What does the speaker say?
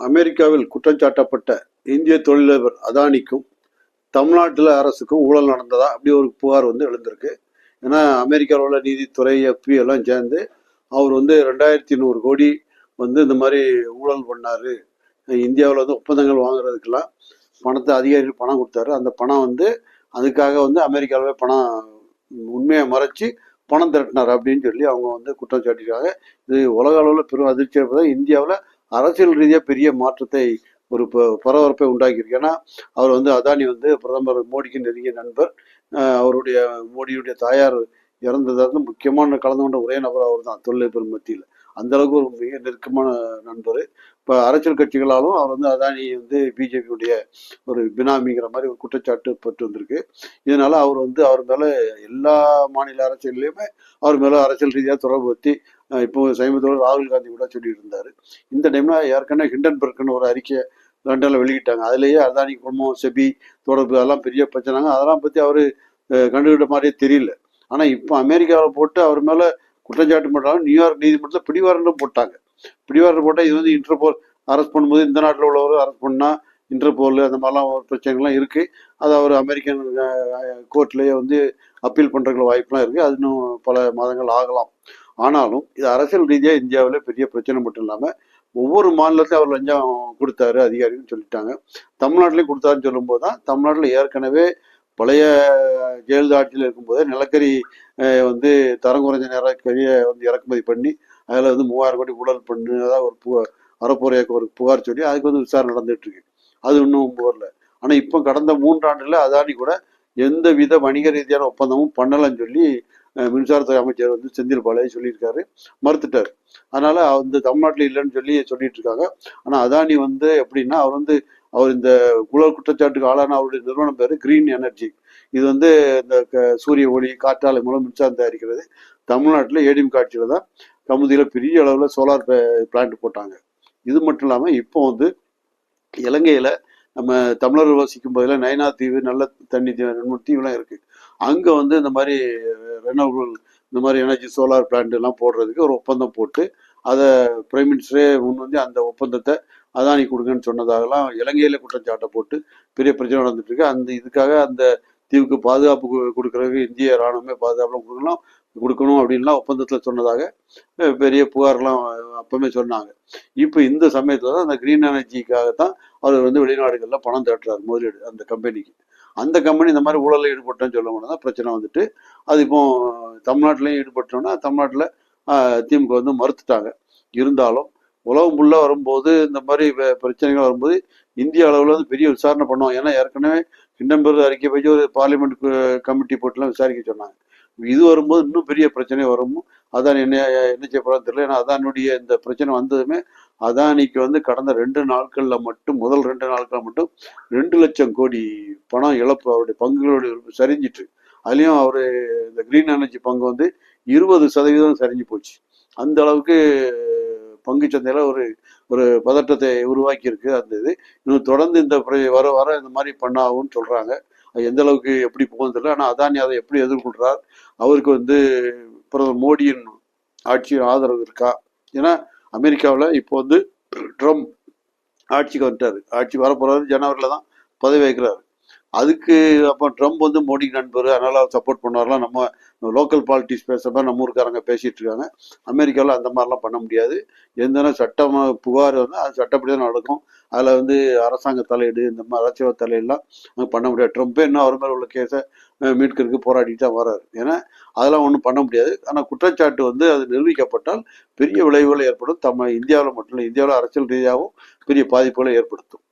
அமெரிக்காவில் குற்றம் சாட்டப்பட்ட இந்திய தொழிலதிபர் அதானிக்கும் தமிழ்நாட்டில் அரசுக்கும் ஊழல் நடந்ததா? அப்படி ஒரு புகார் வந்து எழுந்திருக்கு. ஏன்னா அமெரிக்காவில் உள்ள நீதித்துறை எஃபி எல்லாம் சேர்ந்து அவர் வந்து ரெண்டாயிரத்தி நூறு கோடி வந்து இந்த மாதிரி ஊழல் பண்ணாரு. இந்தியாவில் வந்து ஒப்பந்தங்கள் வாங்குறதுக்கெல்லாம் பணத்தை அதிகாரிகள் பணம் கொடுத்தாரு. அந்த பணம் வந்து அதுக்காக வந்து அமெரிக்காவே பணம் உண்மையை மறைச்சு பணம் திரட்டினார் அப்படின்னு சொல்லி அவங்க வந்து குற்றம் சாட்டியிருக்காங்க. இது உலக அளவில் பெரும் அதிர்ச்சி இருப்பதை இந்தியாவில் அரசியல் ரீதியாக பெரிய மாற்றத்தை ஒரு ப- பரபரப்பை உண்டாக்கியிருக்கு. ஏன்னா அவர் வந்து அதானி வந்து பிரதமர் மோடிக்கு நெருங்கிய நண்பர். அவருடைய மோடியுடைய தாயார் இறந்ததாக முக்கியமான கலந்து கொண்ட ஒரே நபர் அவர் தான் தொழிலதிபர் மத்தியில். அந்த அளவுக்கு ஒரு மிக நெருக்கமான நண்பர். இப்போ அரசியல் கட்சிகளாலும் அவர் வந்து அதானி வந்து பிஜேபியுடைய ஒரு பினாமிங்கிற மாதிரி ஒரு குற்றச்சாட்டு பட்டு வந்திருக்கு. இதனால அவர் வந்து அவர் மேலே எல்லா மாநில அரசியல்லையுமே அவர் மேலே அரசியல் ரீதியாக தொடர்பு பற்றி இப்போ சமீபத்தோடு ராகுல் காந்தி கூட சொல்லிட்டு இருந்தார் இந்த டைம்ல ஏற்கனவே ஹிண்டன்பர்க்னு ஒரு அறிக்கை லண்டனில் வெளியிட்டாங்க. அதுலேயே அதானி குடும்பம் செபி தொடர்பு அதெல்லாம் பெரிய பிரச்சனைங்க. அதெல்லாம் பற்றி அவர் கண்டுகிட்ட மாதிரியே தெரியல. ஆனால் இப்போ அமெரிக்காவில் போட்டு அவர் மேலே குற்றச்சாட்டு பண்றாங்க. நியூயார்க் நீதிமன்றத்தில் பிடிவாரண்டும் போட்டாங்க. பிடிவாரண்ட் போட்டால் இது வந்து இன்டர்போல் அரெஸ்ட் பண்ணும்போது இந்த நாட்டில் உள்ளவர் அரெஸ்ட் பண்ணால் இன்டர்போல் அந்த மாதிரிலாம் ஒரு பிரச்சனைகள்லாம் இருக்குது அது அவர் அமெரிக்கன் கோர்ட்லேயே வந்து அப்பீல் பண்ணுறதுக்கு வாய்ப்புலாம் இருக்குது அது இன்னும் பல மாதங்கள் ஆகலாம். ஆனாலும் இது அரசியல் ரீதியாக இந்தியாவில் பெரிய பிரச்சனை மட்டும் இல்லாமல் ஒவ்வொரு மாநிலத்தையும் அவர் லஞ்சம் கொடுத்தாரு அதிகாரின்னு சொல்லிட்டாங்க. தமிழ்நாட்டிலையும் கொடுத்தாருன்னு சொல்லும்போது தான் தமிழ்நாட்டில் ஏற்கனவே பழைய ஜெயலலிதா ஆட்சியில் இருக்கும்போதே நிலக்கரி வந்து தரம் குறைஞ்ச நிலக்கரியை வந்து இறக்குமதி பண்ணி அதில் வந்து மூவாயிரம் கோடி ஊழல் பண்ணதான் ஒரு புக அறப்போரையாக்கு ஒரு புகார் சொல்லி அதுக்கு வந்து விசாரணை நடந்துட்டு இருக்கு. அது இன்னும் போரில் ஆனால் இப்போ கடந்த மூன்றாண்டுல அதானி கூட எந்த வித வணிக ரீதியான ஒப்பந்தமும் பண்ணலைன்னு சொல்லி மின்சாரத்துறை அமைச்சர் வந்து செந்தில் பாலாஜி சொல்லியிருக்காரு. மறுத்துட்டார். அதனால அந்த தமிழ்நாட்டில் இல்லைன்னு சொல்லி சொல்லிட்டு இருக்காங்க. ஆனால் அதானி வந்து எப்படின்னா அவர் வந்து அவர் இந்த ஊழல் குற்றச்சாட்டுக்கு ஆளான அவருடைய நிறுவனம் பேர் கிரீன் எனர்ஜி இது வந்து இந்த க- சூரிய ஒளி காற்றாலை மூலம் மின்சாரம் தயாரிக்கிறது. தமிழ்நாட்டில் ஏடிஎம் காட்சியில் தான் கமுதியில் பெரிய அளவில் சோலார் பிளான்ட் போட்டாங்க. இது மட்டும் இல்லாமல் இப்போ வந்து இலங்கையில் நம்ம தமிழர் வசிக்கும் போதில் நைனா தீவு நல்ல தண்ணி தீவு ரெண்டு தீவுலாம் இருக்குது அங்கே வந்து இந்த மாதிரி ரெனவபிள் இந்த மாதிரி எனர்ஜி சோலார் பிளான்ட் எல்லாம் போடுறதுக்கு ஒரு ஒப்பந்தம் போட்டு அதை பிரைம் மினிஸ்டரே முன் வந்து அந்த ஒப்பந்தத்தை அதானி கொடுங்கன்னு சொன்னதாகலாம் இலங்கையில குற்றச்சாட்டை போட்டு பெரிய பிரச்சனை நடந்துட்டு இருக்கு அந்த இதுக்காக அந்த தீவுக்கு பாதுகாப்பு கொடுக்கறதுக்கு இந்திய ராணுவமே பாதுகாப்புலாம் கொடுக்கலாம் கொடுக்கணும் அப்படின்லாம் ஒப்பந்தத்தில் சொன்னதாக பெரிய புகார்லாம் அப்பவுமே சொன்னாங்க. இப்போ இந்த சமயத்தில் தான் அந்த க்ரீன் எனர்ஜிக்காக தான் அவர் வந்து வெளிநாடுகளில் பணம் திரட்டுறாரு முதலீடு அந்த கம்பெனிக்கு. அந்த கம்பெனி இந்த மாதிரி ஊழலில் ஈடுபட்டோன்னு சொல்ல தான் பிரச்சனை வந்துட்டு அது இப்போ தமிழ்நாட்டிலையும் ஈடுபட்டோன்னா தமிழ்நாட்டில் திமுக வந்து மறுத்துட்டாங்க. இருந்தாலும் உலகம் ஃபுல்லாக வரும்போது இந்த மாதிரி பிரச்சனைகள் வரும்போது இந்திய அளவில் வந்து பெரிய விசாரணை பண்ணுவோம் ஏன்னா ஏற்கனவே ஹிண்டன்பர்க் அறிக்கை போய் ஒரு பார்லிமெண்ட் கமிட்டி போட்டுலாம் விசாரிக்க சொன்னாங்க. இது வரும்போது இன்னும் பெரிய பிரச்சனை வரும்? அதான் என்ன என்ன செய்யப்படாது தெரியல. ஏன்னா அதானுடைய இந்த பிரச்சனை வந்ததுமே அதானிக்கு வந்து கடந்த ரெண்டு நாட்களில் மட்டும் முதல் ரெண்டு நாட்களில் மட்டும் ரெண்டு லட்சம் கோடி பணம் இழப்பு அவருடைய பங்குகளுடைய சரிஞ்சிட்டு அதுலேயும் அவர் இந்த கிரீன் எனர்ஜி பங்கு வந்து இருபது சதவீதம் சரிஞ்சு போச்சு. அந்த அளவுக்கு பங்கு சந்தையில் ஒரு ஒரு பதட்டத்தை உருவாக்கி இருக்கு அந்த இது. இன்னும் தொடர்ந்து இந்த பிர- வர வர இந்த மாதிரி பண்ணாகும்னு சொல்கிறாங்க அது எந்த அளவுக்கு எப்படி போகுது தெரியல. ஆனால் அதானி அதை எப்படி எதிர்கொள்கிறார் அவருக்கு வந்து பிரதமர் மோடியின் ஆட்சியின் ஆதரவு இருக்கா? ஏன்னா அமெரிக்காவில் இப்போ வந்து ட்ரம்ப் ஆட்சிக்கு வந்துட்டார். ஆட்சி வரப்போகிறாரு ஜனவரியில் தான் பதவி வைக்கிறார் அதுக்கு அப்போ ட்ரம்ப் வந்து மோடி நண்பர் அதனால சப்போர்ட் பண்ணுவார்லாம் நம்ம லோக்கல் பாலிட்டிக்ஸ் பேசுகிற மாதிரி நம்ம ஊருக்காரங்க பேசிகிட்டு இருக்காங்க. அமெரிக்காவில் அந்த மாதிரிலாம் பண்ண முடியாது. எந்த சட்டம் புகார் வந்து அது சட்டப்படி தான் நடக்கும். அதில் வந்து அரசாங்க தலையீடு இந்த மாதிரி அரசியல் தலையீடுலாம் பண்ண முடியாது. ட்ரம்ப்பே இன்னும் அவர் மேலே உள்ள கேஸை மீட்கிறதுக்கு போராடிட்டு தான் வர்றாரு. ஏன்னா அதெல்லாம் ஒன்றும் பண்ண முடியாது. ஆனால் குற்றச்சாட்டு வந்து அது நிரூபிக்கப்பட்டால் பெரிய விளைவுகள் ஏற்படும். தம்ம இந்தியாவில் மட்டும் இல்லை இந்தியாவில் அரசியல் ரீதியாகவும் பெரிய பாதிப்புகளை ஏற்படுத்தும்.